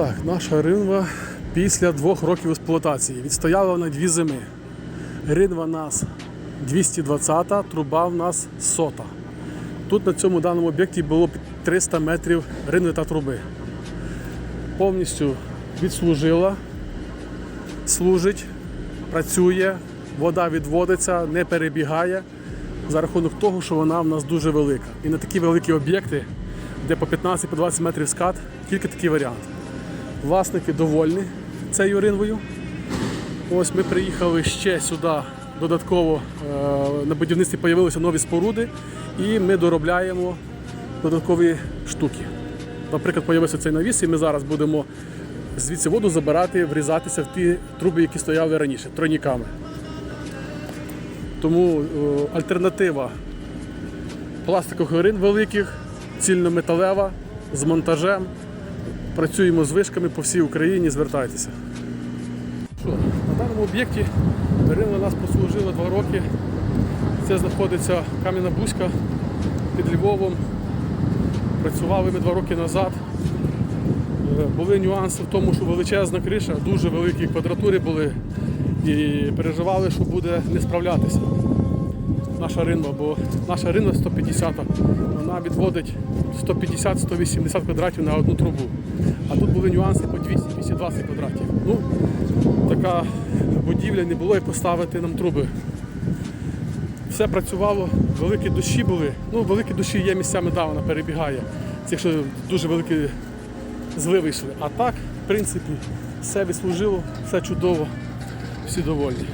Так, наша ринва після двох років експлуатації. Відстояла вона дві зими. Ринва у нас 220, труба в нас сота. Тут на цьому даному об'єкті було 300 метрів ринви та труби. Повністю відслужила, служить, працює, вода відводиться, не перебігає за рахунок того, що вона в нас дуже велика. І на такі великі об'єкти, де по 15-20 метрів скат, тільки такий варіант. Власники довольні цією ринвою. Ось ми приїхали ще сюди додатково е, на будівництві з'явилися нові споруди, і ми доробляємо додаткові штуки. Наприклад, з'явився цей навіс, і ми зараз будемо звідси воду забирати, врізатися в ті труби, які стояли раніше, тройниками. Тому е, альтернатива пластикових рин великих, цільнометалева, з монтажем. Працюємо з вишками по всій Україні, звертайтеся. Що, на даному об'єкті Ринва нас послужила два роки. Це знаходиться Кам'яна Бузька під Львовом. Працювали ми два роки назад. Е, Були нюанси в тому, що величезна криша, дуже великі квадратури були і переживали, що буде не справлятися. Наша ринва, бо наша ринва 150, вона відводить 150-180 квадратів на одну трубу. А тут були нюанси по 200-220 квадратів. Ну, така будівля не було і поставити нам труби. Все працювало, великі дощі були. Ну, великі дощі є місцями, да, вона перебігає. Це якщо дуже великі зливи йшли. А так, в принципі, все відслужило, все чудово, всі довольні.